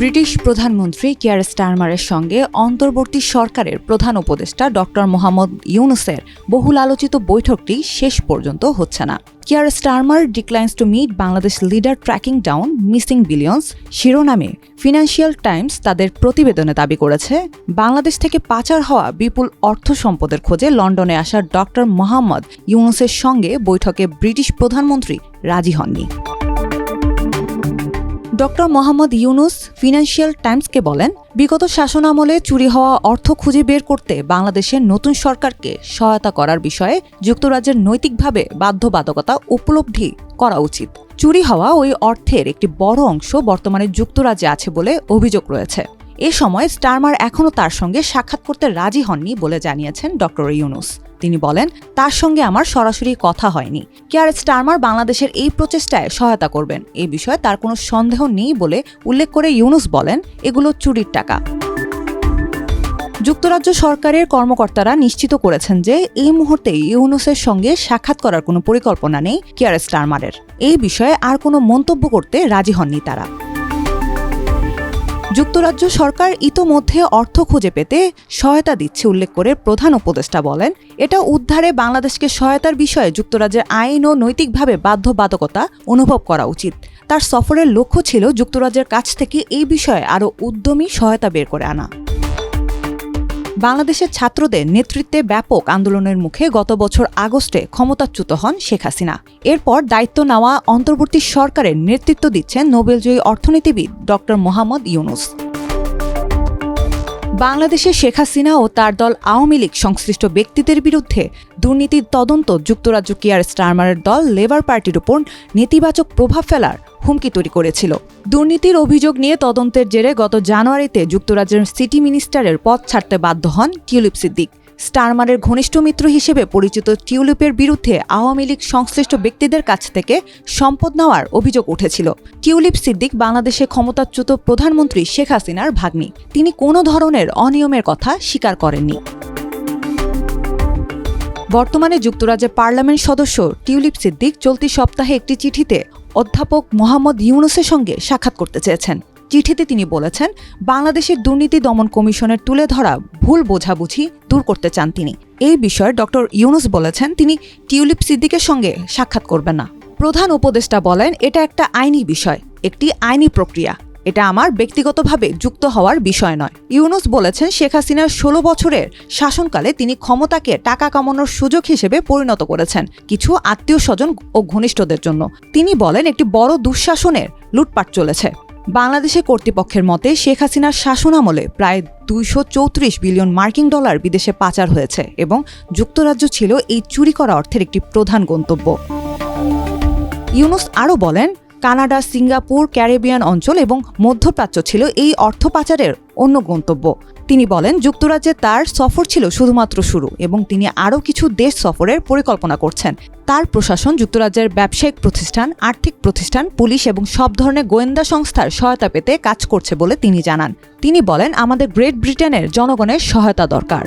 British প্রধানমন্ত্রী কিয়ার স্টারমারের সঙ্গে অন্তর্বর্তী সরকারের প্রধান উপদেষ্টা ডক্টর মোহাম্মদ ইউনুসের বহুল আলোচিত বৈঠকটি শেষ পর্যন্ত হচ্ছে না। Keir Starmer declines to meet Bangladesh leader tracking down missing billions শিরোনামে ফিনান্সিয়াল টাইমস তাদের প্রতিবেদনে দাবি করেছে, বাংলাদেশ থেকে পাচার হওয়া বিপুল অর্থ সম্পদের খোঁজে লন্ডনে আসা ডক্টর মোহাম্মদ ইউনুসের সঙ্গে বৈঠকে ব্রিটিশ প্রধানমন্ত্রী রাজি হননি। ডক্টর মোহাম্মদ ইউনুস ফিনান্সিয়াল টাইমসকে বলেন, বিগত শাসনামলে চুরি হওয়া অর্থ খুঁজে বের করতে বাংলাদেশের নতুন সরকারকে সহায়তা করার বিষয়ে যুক্তরাজ্যের নৈতিকভাবে বাধ্যবাধকতা উপলব্ধি করা উচিত। চুরি হওয়া ওই অর্থের একটি বড় অংশ বর্তমানে যুক্তরাজ্যে আছে বলে অভিযোগ রয়েছে। এ সময় স্টারমার এখনও তার সঙ্গে সাক্ষাৎ করতে রাজি হননি বলে জানিয়েছেন ডক্টর ইউনুস। তিনি বলেন, তার সঙ্গে আমার সরাসরি কথা হয়নি। কেয়ার স্টারমার বাংলাদেশের এই প্রচেষ্টায় সহায়তা করবেন। এই বিষয়ে তার কোনো সন্দেহ নেই বলে উল্লেখ করে ইউনুস বলেন, এগুলো চুরির টাকা। যুক্তরাজ্য সরকারের কর্মকর্তারা নিশ্চিত করেছেন যে এই মুহূর্তে ইউনুসের সঙ্গে সাক্ষাৎ করার কোনো পরিকল্পনা নেই কেয়ার স্টারমারের। এই বিষয়ে আর কোনো মন্তব্য করতে রাজি হননি তারা। যুক্তরাজ্য সরকার ইতোমধ্যে অর্থ খুঁজে পেতে সহায়তা দিচ্ছে উল্লেখ করে প্রধান উপদেষ্টা বলেন। এটা উদ্ধারে বাংলাদেশকে সহায়তার বিষয়ে যুক্তরাজ্যের আইন ও নৈতিকভাবে বাধ্যবাধকতা অনুভব করা উচিত। তার সফরের লক্ষ্য ছিল যুক্তরাজ্যের কাছ থেকে এই বিষয়ে আরও উদ্যমী সহায়তা বের করে আনা। বাংলাদেশের ছাত্রদের নেতৃত্বে ব্যাপক আন্দোলনের মুখে গত বছর আগস্টে ক্ষমতাচ্যুত হন শেখ হাসিনা। এরপর দায়িত্ব নেওয়া অন্তর্বর্তী সরকারের নেতৃত্ব দিচ্ছেন নোবেলজয়ী অর্থনীতিবিদ ড মোহাম্মদ ইউনুস। বাংলাদেশে শেখ হাসিনা ও তার দল আওয়ামী লীগ সংশ্লিষ্ট ব্যক্তিদের বিরুদ্ধে দুর্নীতির তদন্ত, যুক্তরাজ্য কেয়ার স্টারমারের দল লেবার পার্টির উপর নেতিবাচক প্রভাব ফেলার হুমকি তৈরি করেছিল। দুর্নীতির অভিযোগ নিয়ে তদন্তের জেরে গত জানুয়ারিতে যুক্তরাজ্যের সিটি মিনিস্টারের পদ ছাড়তে বাধ্য হন টিউলিপ সিদ্দিক। স্টারমারের ঘনিষ্ঠ মিত্র হিসেবে পরিচিত টিউলিপের বিরুদ্ধে আওয়ামী লীগ সংশ্লিষ্ট ব্যক্তিদের কাছ থেকে সম্পদ নেওয়ার অভিযোগ উঠেছিল। টিউলিপ সিদ্দিক বাংলাদেশে ক্ষমতাচ্যুত প্রধানমন্ত্রী শেখ হাসিনার ভাগ্নি। তিনি কোনো ধরনের অনিয়মের কথা স্বীকার করেননি। বর্তমানে যুক্তরাজ্যের পার্লামেন্ট সদস্য টিউলিপ সিদ্দিক চলতি সপ্তাহে একটি চিঠিতে অধ্যাপক মোহাম্মদ ইউনুসের সঙ্গে সাক্ষাৎ করতে চেয়েছেন। চিঠিতে তিনি বলেছেন, বাংলাদেশের দুর্নীতি দমন কমিশনের তুলে ধরা ভুল বোঝাবুঝি দূর করতে চান তিনি। এই বিষয়ে ডক্টর ইউনুস বলেছেন, তিনি টিউলিপ সিদ্দিকের সঙ্গে সাক্ষাৎ করবেন না। প্রধান উপদেষ্টা বলেন, এটা একটা আইনি বিষয়, একটি আইনি প্রক্রিয়া। এটা আমার ব্যক্তিগতভাবে যুক্ত হওয়ার বিষয় নয়। ইউনুস বলেছেন, শেখ হাসিনার ষোলো বছরের শাসনকালে তিনি ক্ষমতাকে টাকা কামানোর সুযোগ হিসেবে পরিণত করেছেন কিছু আত্মীয় স্বজন ও ঘনিষ্ঠদের জন্য। তিনি বলেন, একটি বড় দুঃশাসনের লুটপাট চলেছে। বাংলাদেশে কর্তৃপক্ষের মতে শেখ হাসিনার শাসনামলে প্রায় দুইশো চৌত্রিশ বিলিয়ন মার্কিন ডলার বিদেশে পাচার হয়েছে এবং যুক্তরাজ্য ছিল এই চুরি করা অর্থের একটি প্রধান গন্তব্য। ইউনুস আরও বলেন কানাডা, সিঙ্গাপুর, ক্যারিবিয়ান অঞ্চল এবং মধ্যপ্রাচ্য ছিল এই অর্থ পাচারের অন্য গন্তব্য। তিনি বলেন, যুক্তরাজ্যে তার সফর ছিল শুধুমাত্র শুরু এবং তিনি আরও কিছু দেশ সফরের পরিকল্পনা করছেন। তার প্রশাসন, যুক্তরাজ্যের ব্যবসায়িক প্রতিষ্ঠান, আর্থিক প্রতিষ্ঠান, পুলিশ এবং সব ধরনের গোয়েন্দা সংস্থার সহায়তা পেতে কাজ করছে বলে তিনি জানান। তিনি বলেন, আমাদের গ্রেট ব্রিটেনের জনগণের সহায়তা দরকার।